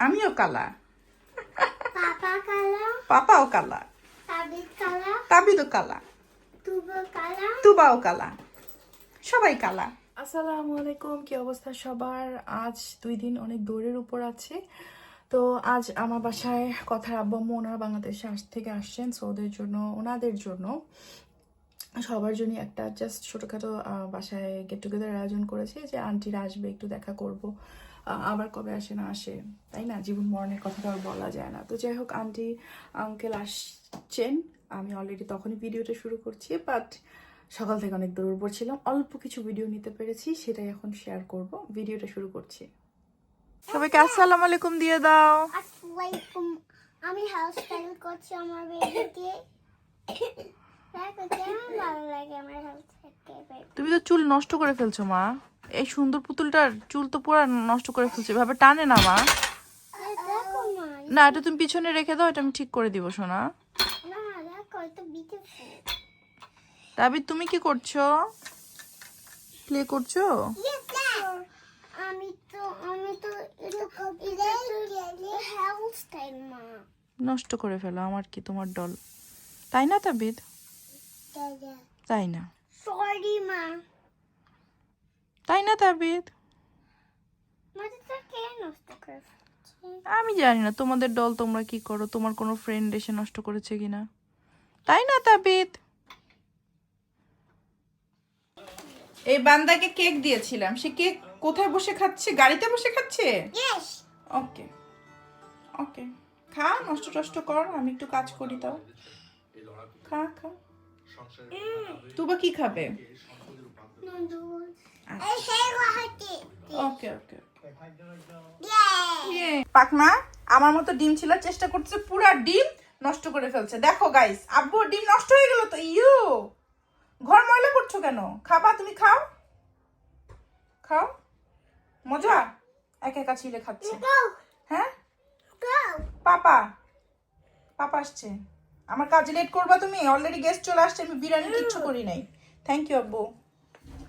আমিও কালা। পাপা কালা। পাপাও কালা। তাবিদ কালা। তাবিদও কালা। তুবো কালা। তুবাও কালা। সবাই কালা। আসসালামু আলাইকুম কি অবস্থা সবার? আজ দুই দিন অনেক দৌড়ের উপর আছে। তো আজ আমার বাসায় কথার আব্বু আম্মু ওনারা বাংলাদেশে আস থেকে আসছেন সো ওদের জন্য ওনাদের জন্য। সবার জন্য একটা জাস্ট ছোটোখাটো বাসায় গেট টুগেদার আয়োজন করেছে। যে আন্টিরা আসবে একটু দেখা করব। আবার কবে আসে না আসে তাই না? জীবন মরণের কথা তো আর বলা যায় না। তো যাই হোক আন্টি আঙ্কেল আসছেন। আমি অলরেডি তখনই ভিডিওটা শুরু করছি বাট সকাল থেকে অনেক দৌড় পড়ছিলাম। অল্প কিছু ভিডিও নিতে পেরেছি সেটাই এখন শেয়ার করব। ভিডিওটা শুরু করছি। সবাইকে আসসালামু আলাইকুম দিয়ে দাও। আসসালামাইকুম আমি হেয়ার স্টাইল করছি আমার স্টাইল তুমি তো চুল নষ্ট করে ফেলছো মা। এই সুন্দর পুতুলটার চুল তো পুরো নষ্ট করে ফেলছো। এভাবে টানে না মা। না এটা তুমি পিছনে রেখে দাও এটা আমি ঠিক করে দিব সোনা। দাবি তুমি কি করছ? প্লে করছ? আমি তো আমি তো নষ্ট করে ফেলো আমার কি তোমার ডল তাই না তাবিদ তাই না। সরি মা। তাই না তাবিদ? আমি জানি না তোমাদের দল তোমরা কি করো? তোমার কোনো ফ্রেন্ড এসে নষ্ট করেছে কিনা? তাই না তাবিদ এই বান্দাকে কেক দিয়েছিলাম। সে কেক কোথায় বসে খাচ্ছে? গাড়িতে বসে খাচ্ছে. ওকে। ওকে। খা নষ্ট টষ্ট কর আমি একটু কাজ করি তাও। খা খা। তুবা কি খাবে? আচ্ছা। ওকে ওকে পাকনা আমার মতো ডিম ছিলার চেষ্টা করতেছে পুরা ডিম নষ্ট করে ফেলছে। দেখো গাইস আব্বু ডিম নষ্ট হয়ে গেল তো ইউ ঘর ময়লা করছ কেন? খাবা তুমি খাও। খাও। মজা? একা একা ছিলে খাচ্ছে। হ্যাঁ? পাপা। পাপা আসছে। আমার কাজে লেট করবা তুমি? অলরেডি গেস্ট চলে আসছে আমি বিরিয়ানি কিচ্ছু করি নাই। থ্যাংক ইউ আব্বু।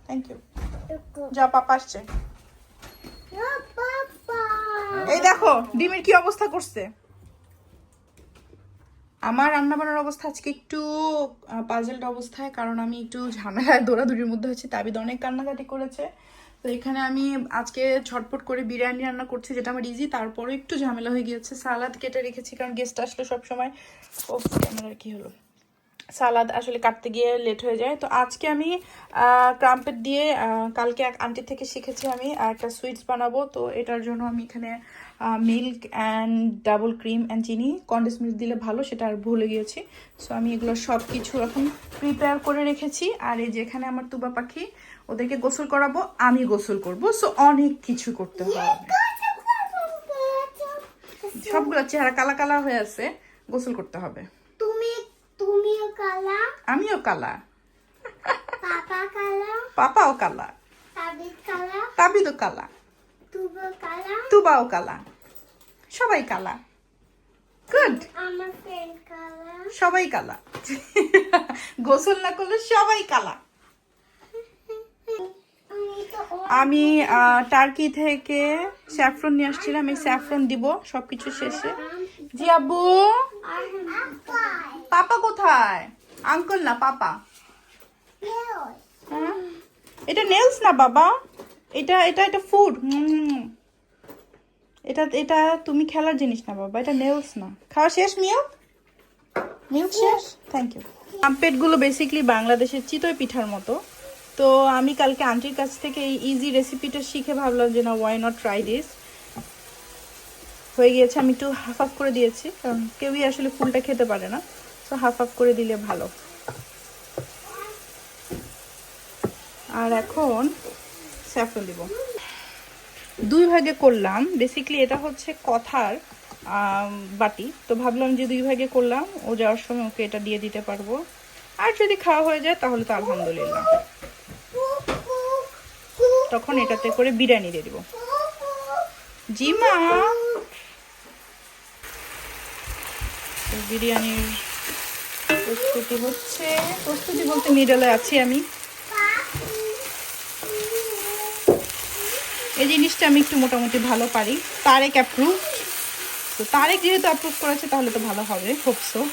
Thank you. যা পাপা আসছে। এই দেখো ডিমের কি অবস্থা করছে? আমার রান্না বান্নার অবস্থা আজকে একটু পাজেলড অবস্থায় কারণ আমি একটু ঝামেলায় দৌড়াদৌড়ির মধ্যে হচ্ছে তাবিদ অনেক কান্নাকাটি করেছে। তো এখানে আমি আজকে ঝটপট করে বিরিয়ানি রান্না করছি যেটা আমার ইজি তারপরে একটু ঝামেলা হয়ে গিয়েছে। সালাদ কেটে রেখেছি কারণ গেস্ট আসলে সবসময়। ও ক্যামেরার কি হলো? সালাদ আসলে কাটতে গিয়ে লেট হয়ে যায়। তো আজকে আমি ক্রাম্পেট দিয়ে কালকে এক আন্টি থেকে শিখেছি আমি একটা সুইটস বানাবো। তো এটার জন্য আমি এখানে milk and double cream and চিনি কন্ডেন্স মিল্ক দিলে ভালো সেটা আর ভুলে গিয়েছি। সো আমি এগুলো সব কিছু এখন প্রিপেয়ার করে রেখেছি। আর এই যেখানে আমার তুবা পাখি ওদেরকে গোসল করাবো আমি গোসল করব। সো অনেক কিছু করতে হবে। সবগুলো চেহারা কালা কালা হয়ে আছে গোসল করতে হবে। আমিও কালা। পাপাও কালা। তাবিদ কালা তাবিদও কালা। তুবাও কালা। সবাই কালা। গুড সবাই কালা। গোসল না করলে সবাই কালা। আমি টার্কি থেকে স্যাফরন নিয়ে আসছিলাম। এই স্যাফরন দিব সবকিছু শেষে। জি আব্বু। পাপা কোথায়? আঙ্কেল না পাপা? হ্যাঁ? এটা নেলস না বাবা। এটা এটা এটা ফুড এটা এটা তুমি খেলার জিনিস না বাবা এটা নেলস না। খাওয়া শেষ মিল্ক মিল্ক শেষ? থ্যাংক ইউ পাম্পেটগুলো বেসিকলি বাংলাদেশের চিতই পিঠার মতো। তো আমি কালকে আন্টির কাছ থেকে এই ইজি রেসিপিটা শিখে ভাবলাম যে না ওয়াই নট ট্রাই দিস হয়ে গিয়েছে আমি একটু হাফ হাফ করে দিয়েছি কারণ কেউই আসলে ফুলটা খেতে পারে না। তো হাফ হাফ করে দিলে ভালো। আর এখন স্যাফরন দিব। দুই ভাগে করলাম। বেসিক্যালি এটা হচ্ছে কথার বাটি। তো ভাবলাম যে দুই ভাগে করলাম, ও যাওয়ার সময় ওকে এটা দিয়ে দিতে পারব। আর যদি খাওয়া হয়ে যায় তাহলে তো আলহামদুলিল্লাহ। তখন এটাতে করে বিরিয়ানি দিয়ে দিব। জিমা! বিরিয়ানির প্রস্তুতি হচ্ছে, প্রস্তুতি বলতে মিডলে আছি আমি। এই জিনিসটা আমি একটু মোটামুটি ভালো পারি। তারেক অ্যাপ্রুভ তো তারেক যেহেতু অ্যাপ্রুভ করেছে, তাহলে তো ভালো হবে হোপসো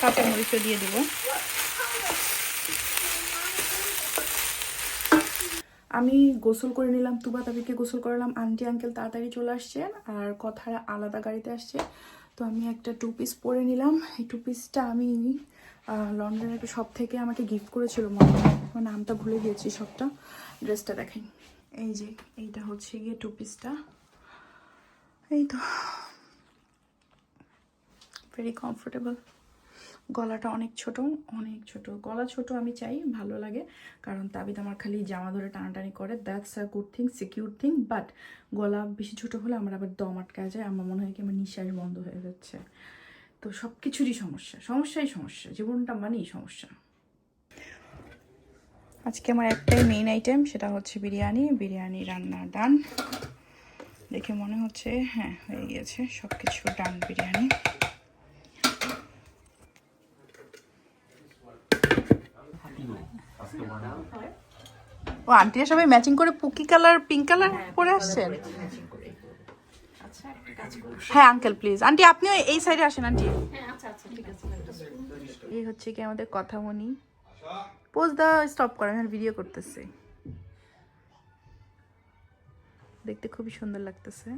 কাঁচামরিচও দিয়ে দিব। আমি গোসল করে নিলাম, তুবা তাবিকে গোসল করালাম, আন্টি, আঙ্কেল তাড়াতাড়ি চলে আসছেন আর কথার আলাদা গাড়িতে আসছে। তো আমি একটা টু পিস পরে নিলাম। এই টু পিসটা আমি লন্ডনের একটা শপ থেকে আমাকে গিফট করেছিল মনে আমার নামটা ভুলে গিয়েছি সবটা। ড্রেসটা দেখেন। এই যে, এইটা হচ্ছে গিয়ে টু। পিসটা এই তো। ভেরি কমফোর্টেবল গলাটা অনেক ছোট অনেক ছোট। গলা ছোট আমি চাই, ভালো লাগে। কারণ তাবিদ আমার খালি জামা ধরে টানাটানি করে। That's a good thing secure thing but গলা বেশি ছোট হলে আমার আবার দম আটকায় যায়। আমার মনে হয় কি আমার নিঃশ্বাস বন্ধ হয়ে যাচ্ছে। তো সব কিছুরই সমস্যা, সমস্যাই সমস্যা। জীবনটা মানেই সমস্যা। আজকে আমার একটাই মেইন আইটেম সেটা হচ্ছে বিরিয়ানি। বিরিয়ানি রান্না ডান দেখে মনে হচ্ছে হ্যাঁ হয়ে গিয়েছে। সব কিছু ডান বিরিয়ানি। ও আন্টিরা সবাই ম্যাচিং করে পুকি কালার পিঙ্ক কালার পরে আসছেন? হ্যাঁ আঙ্কেল প্লিজ আন্টি আপনিও এই সাইডে আসেন আন্টি। এই হচ্ছে কি আমাদের কথামণি। পোজ দা স্টপ করে আমি ভিডিও করতেছে। দেখতে খুবই সুন্দর লাগতেছে।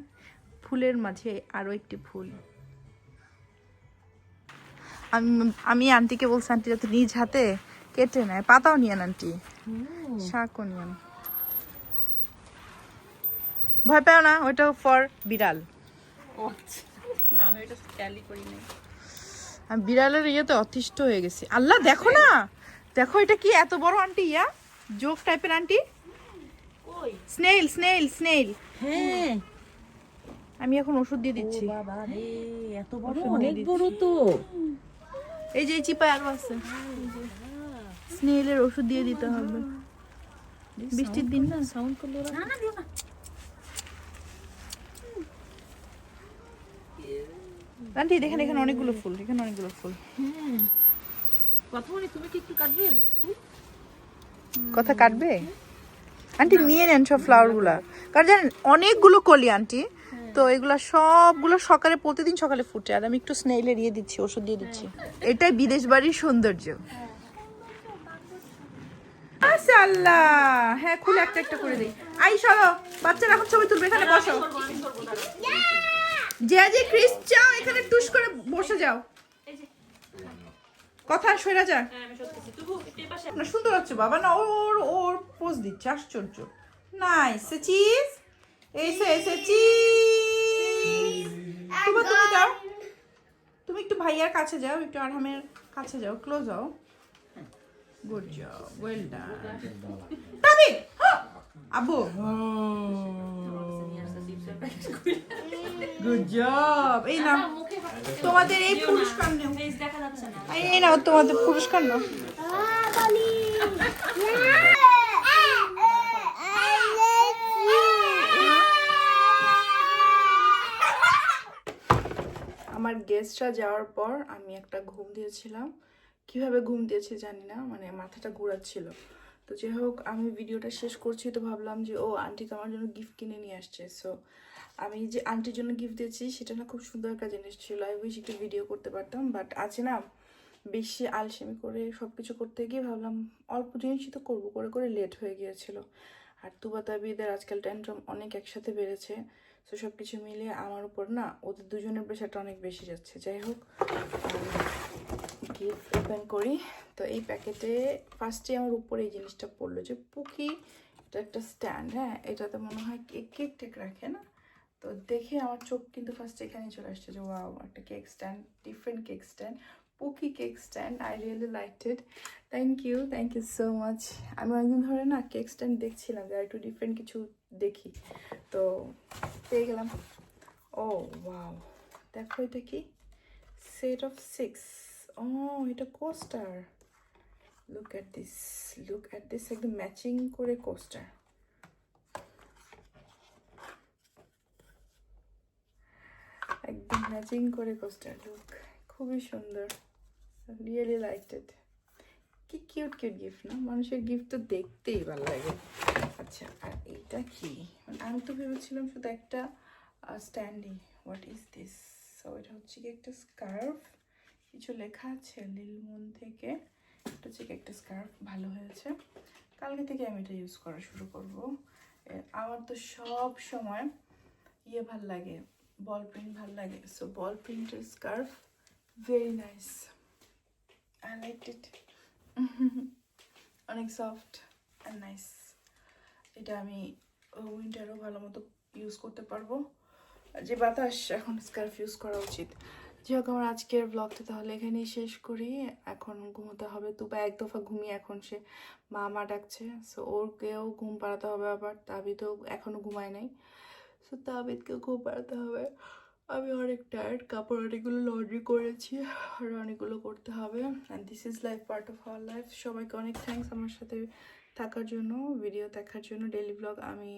ফুলের মাঝে আরও একটি ফুল। আমি আমি আন্টিকে বলছি আন্টি যাতে নিজ হাতে কেটে নেয়। পাতাও নিয়েন আন্টি। শাকও নিয়েন ভয় পেও না ওইটা ফর বিড়াল। আমি বিড়ালের ইয়েতে অতিষ্ঠ হয়ে গেছি। আল্লাহ দেখো না! দেখো এটা কি এত বড় আন্টি ইয়া? জোক টাইপের আন্টি? Snail snail snail. হ্যাঁ। আমি এখন ওষুধ দিয়ে দিচ্ছি। বাবা রে এত বড় অনেক বড় তো। এই যে চিপায় আরও আছে। স্নেইলের ওষুধ দিয়ে দিতে হবে। বৃষ্টির দিন না? সাউন্ড করল না না দিও না। আন্টি দেখেন এখানে অনেকগুলো ফুল এখানে অনেকগুলো ফুল। কথা তুমি কি একটু কাটবে? কথা কাটবে? আন্টি নিয়ে নেন সব ফ্লাওয়ারগুলা কারণ জানেন অনেকগুলো কলি আন্টি। তো এগুলো সবগুলো সকালে প্রতিদিন সকালে ফুটে। আর আমি একটু স্নেইলের ইয়ে দিচ্ছি ওষুধ দিয়ে দিচ্ছি। এটাই বিদেশ বাড়ির সৌন্দর্য। আল্লাহ হ্যাঁ খুলে একটা একটা করে দিই। আই সরো। বাচ্চারা এখন ছবি তুলবে এখানে বসো। যে যে ক্রিস চাও এখানে টুস করে বসে যাও। কথা সরে যা। না সুন্দর হচ্ছে বাবা। না ওর ওর পোজ দিচ্ছে আশ্চর্য। নাইস চিজ এসে এসে চিজ তুমি তুমি যাও। তুমি একটু ভাইয়ার কাছে যাও একটু আরামের কাছে যাও ক্লোজ হও। গুড জব ওয়েল ডান তাবি আবু গুড জব এই নাও তোমাদের এই পুরস্কার নেও। দেখা যাচ্ছে না। এই নাও তোমাদের পুরস্কার নাও। আমার গেস্টরা যাওয়ার পর আমি একটা ঘুম দিয়েছিলাম। কীভাবে ঘুম দিয়েছে জানি না মানে মাথাটা ঘোরাচ্ছিল। তো যাই হোক, আমি ভিডিওটা শেষ করছি তো ভাবলাম যে, ও আন্টি তো আমার জন্য গিফট কিনে নিয়ে আসছে। সো আমি যে আন্টির জন্য গিফট দিয়েছি, সেটা না খুব সুন্দর একটা জিনিস ছিল। আই উইশ একটু ভিডিও করতে পারতাম বাট আছে না, বেশি আলসেমি করে সব কিছু করতে গিয়ে ভাবলাম, অল্প জিনিসই তো করব, করে করে লেট হয়ে গিয়েছিল। আর তুবা তাবিদের আজকাল ট্যান্ট্রাম অনেক একসাথে বেড়েছে। তো সব কিছু মিলিয়ে আমার উপর না, ওদের দুজনের প্রেশারটা অনেক বেশি যাচ্ছে। যাই হোক গিফট ওপেন করি। তো এই প্যাকেটে ফার্স্টে আমার উপরে এই জিনিসটা পড়ল যে পুকি, এটা একটা স্ট্যান্ড হ্যাঁ? এটাতে মনে হয় কেক কেক টেক রাখে না? তো দেখে আমার চোখ কিন্তু ফার্স্ট এখানে চলে আসছে যে, ওয়াও, একটা cake stand different cake stand pookie cake stand I really it thank you thank you so much আমি অনেকদিন ধরে না কেক স্ট্যান্ড দেখছিলাম যে একটু ডিফারেন্ট কিছু দেখি। তো পেয়ে গেলাম। ও ওয়াও দেখো এটা কি? সেট অফ সিক্স ও এটা coaster look at this look at this একদম ম্যাচিং করে কোস্টার একদম ম্যাচিং করে কোস্টার লুক খুবই সুন্দর. রিয়েলি লাইক ইট কি কিউট কিউট গিফট না? মানুষের গিফট তো দেখতেই ভালো লাগে। আচ্ছা আর এইটা কি? মানে আমি তো ভেবেছিলাম শুধু একটা standee what is this so এটা হচ্ছে কি একটা স্কার্ফ কিছু লেখা আছে লীলমুন থেকে। এটা হচ্ছে একটা স্কার্ফ ভালো হয়েছে। কালকে থেকে আমি এটা ইউজ করা শুরু করব। আমার তো সব সময় ইয়ে ভালো লাগে বল প্রিন্ট ভালো লাগে। সো বল প্রিন্টের scarf very nice I like it অনেক সফট অ্যান্ড নাইস এটা আমি উইন্টারও ভালো মতো ইউজ করতে পারব। যে বাতাস, এখন স্কার্ফ ইউজ করা উচিত। যাই হোক আমার আজকের ব্লগটা তাহলে এখানেই শেষ করি। এখন ঘুমোতে হবে। তুবা এক দফা ঘুমিয়ে এখন সে মা মা ডাকছে। সো ওরকেও ঘুম পাড়াতে হবে আবার। তাবিদও এখনও ঘুমায় নাই। সো তাবিদকেও ঘুম পাড়াতে হবে। আমি অনেক টায়ার্ড কাপড় অনেকগুলো লন্ড্রি করেছি। আর অনেকগুলো করতে হবে। And this is life part of our life সবাইকে অনেক থ্যাঙ্কস আমার সাথে থাকার জন্য। ভিডিও দেখার জন্য। ডেলি ব্লগ আমি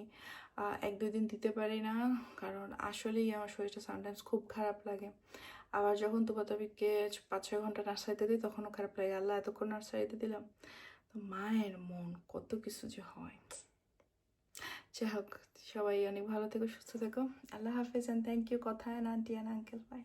এক দুই দিন দিতে পারি না। কারণ আসলেই আমার শরীরটা সামটাইমস খুব খারাপ লাগে। আবার যখন তুপাতাবিকে পাঁচ ছয় ঘণ্টা নার্সারিতে দিই, তখনও খারাপ লাগে। আল্লাহ, এতক্ষণ নার্সারিতে দিলাম। তো মায়ের মন কত কিছু যে হয়। যাই হোক, সবাই অনেক ভালো থেকো, সুস্থ থেকো। আল্লাহ হাফেজ অ্যান্ড থ্যাংক ইউ কথা and aunty and uncle bye